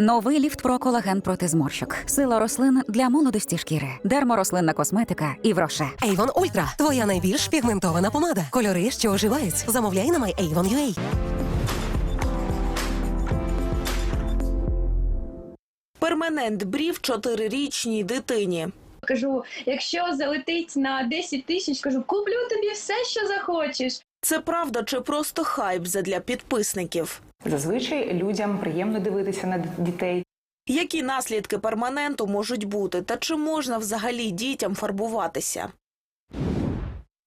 Новий ліфт про колаген проти зморщок. Сила рослин для молодості шкіри. Дерморослинна косметика і вроше. Avon Ultra – твоя найбільш пігментована помада. Кольори, що оживають. Замовляй на MyAvon.ua. Перманент брів чотирирічній дитині. Кажу, якщо залетить на 10 тисяч, кажу, куплю тобі все, що захочеш. Це правда чи просто хайп задля підписників? Зазвичай людям приємно дивитися на дітей. Які наслідки перманенту можуть бути, та чи можна взагалі дітям фарбуватися?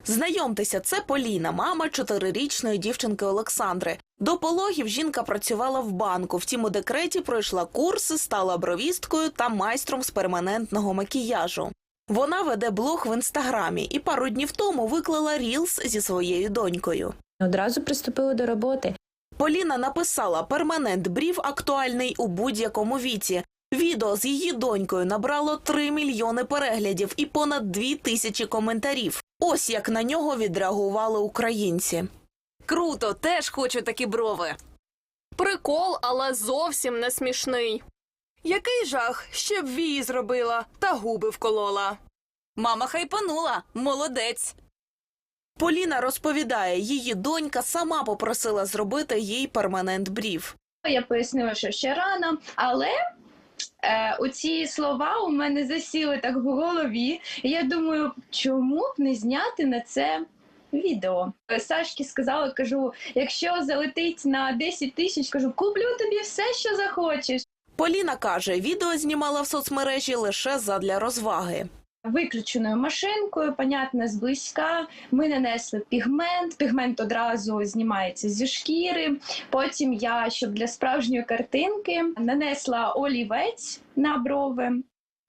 Знайомтеся, це Поліна, мама чотирирічної дівчинки Олександри. До пологів жінка працювала в банку. Втім, у декреті пройшла курси, стала бровісткою та майстром з перманентного макіяжу. Вона веде блог в інстаграмі і пару днів тому виклала рілс зі своєю донькою. Одразу приступили до роботи. Поліна написала перманент брів актуальний у будь-якому віці. Відео з її донькою набрало 3 мільйони переглядів і понад 2 тисячі коментарів. Ось як на нього відреагували українці. Круто, теж хочу такі брови. Прикол, але зовсім не смішний. Який жах, ще б вії зробила та губи вколола. Мама хайпанула, молодець. Поліна розповідає, її донька сама попросила зробити їй перманент брів. Я пояснила, що ще рано, але е, оці слова у мене засіли так в голові. І я думаю, чому б не зняти на це відео? Сашки сказала, кажу, якщо залетить на 10 тисяч, кажу, куплю тобі все, що захочеш. Поліна каже, відео знімала в соцмережі лише задля розваги. Виключеною машинкою, понятно, зблизька. Ми нанесли пігмент. Пігмент одразу знімається зі шкіри. Потім я, щоб для справжньої картинки, нанесла олівець на брови.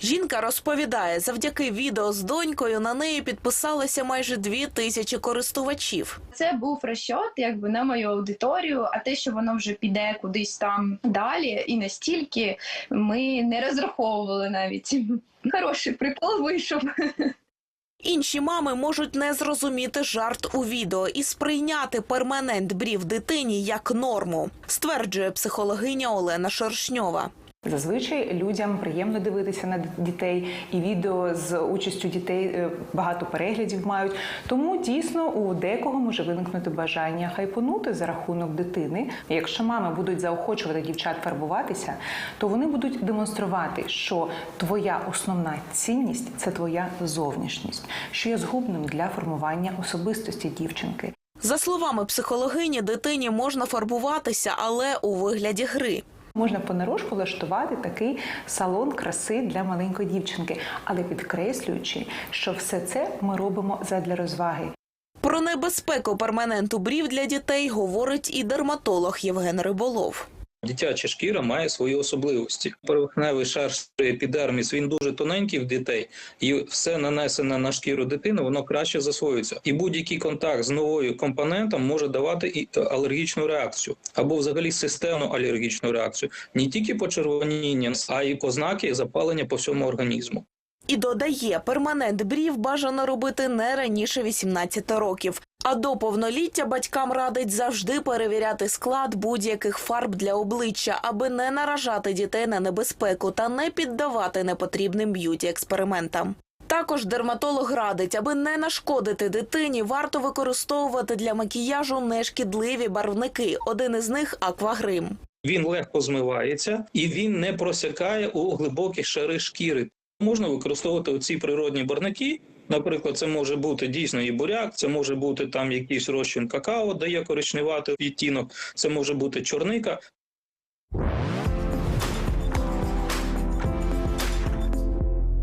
Жінка розповідає, завдяки відео з донькою на неї підписалися майже дві тисячі користувачів. Це був розчот якби на мою аудиторію, а те, що воно вже піде кудись там далі, і настільки ми не розраховували навіть. Хороший прикол вийшов. Інші мами можуть не зрозуміти жарт у відео і сприйняти перманент брів дитині як норму, стверджує психологиня Олена Шершньова. Зазвичай людям приємно дивитися на дітей, і відео з участю дітей е, багато переглядів мають. Тому дійсно у декого може виникнути бажання хайпонути за рахунок дитини. Якщо мами будуть заохочувати дівчат фарбуватися, то вони будуть демонструвати, що твоя основна цінність це твоя зовнішність, що є згубним для формування особистості дівчинки. За словами психологині, дитині можна фарбуватися, але у вигляді гри. Можна понарошку влаштувати такий салон краси для маленької дівчинки, але підкреслюючи, що все це ми робимо задля розваги. Про небезпеку перманенту брів для дітей говорить і дерматолог Євген Риболов. Дитяча шкіра має свої особливості. Поверхневий шар епідерміс він дуже тоненький в дітей, і все нанесене на шкіру дитини, воно краще засвоюється. І будь-який контакт з новою компонентом може давати і алергічну реакцію або взагалі системну алергічну реакцію, не тільки почервоніння, а й ознаки запалення по всьому організму. І додає, перманент брів бажано робити не раніше 18 років. А до повноліття батькам радить завжди перевіряти склад будь-яких фарб для обличчя, аби не наражати дітей на небезпеку та не піддавати непотрібним б'юті експериментам. Також дерматолог радить, аби не нашкодити дитині, варто використовувати для макіяжу нешкідливі барвники. Один із них аквагрим. Він легко змивається і він не просякає у глибокі шари шкіри. Можна використовувати оці природні барники. Наприклад, це може бути дійсно і буряк, це може бути там якийсь розчин какао, дає коричневатий відтінок, це може бути чорника.